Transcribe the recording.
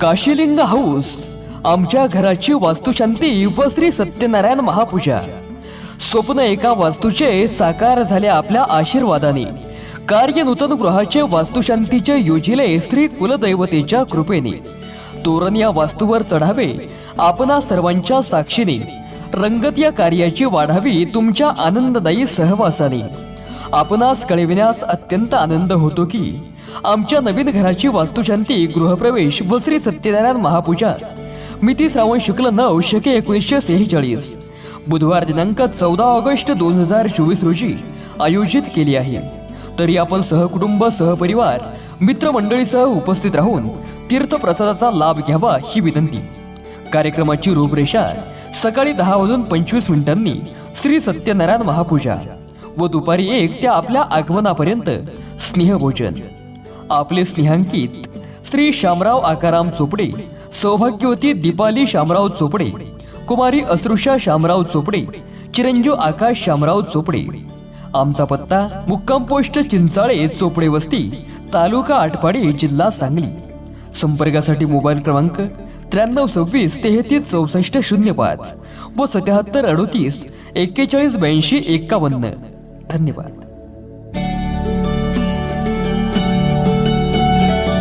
काशीलिंग house आमच्या घराची वास्तुशांती व श्री सत्यनारायण महापूजा. स्वप्न एका वास्तूचे साकार झाले आपल्या आशीर्वादाने. कार्य नूतन गृहाचे वास्तुशांतीचे योजिले श्री कुलदैवतेच्या कृपेने. तोरण या वास्तूवर चढावे आपणा सर्वांच्या साक्षीने. रंगत या कार्याची वाढावी तुमच्या आनंददायी सहवासाने. आपणास कळविण्यास अत्यंत आनंद होतो की आमच्या नवीन घराची वास्तुशांती गृहप्रवेश व श्री सत्यनारायण महापूजा. मिती श्रावण शुक्ल नऊ शके एकोणीसशे सेहेचाळीस. बुधवार दिनांक चौदा ऑगस्ट दोन हजार चोवीस रोजी आयोजित केली आहे. तरी आपण सहकुटुंब सहपरिवार मित्रमंडळीसह उपस्थित राहून तीर्थप्रसादाचा लाभ घ्यावा ही विनंती. कार्यक्रमाची रूपरेषा सकाळी दहा वाजून पंचवीस मिनिटांनी श्री सत्यनारायण महापूजा व दुपारी एक त्या आपल्या आगमनापर्यंत स्नेहभोजन. आपले स्नेहांकित. श्री शामराव आकाराम चोपडे सौभाग्यवती दीपाली शामराव चोपडे कुमारी असृषा शामराव चोपडे चिरंजीव आकाश शामराव चोपडे. आमचा पत्ता मुक्काम पोस्ट चिंचाळे चोपडे वस्ती तालुका आटपाडी जिल्हा सांगली. संपर्कासाठी मोबाईल क्रमांक त्र्याण्णव सव्वीस तेहतीस चौसष्ट शून्य पाच व सत्याहत्तर अडोतीस एक्केचाळीस ब्याऐंशी एक्कावन्न. धन्यवाद.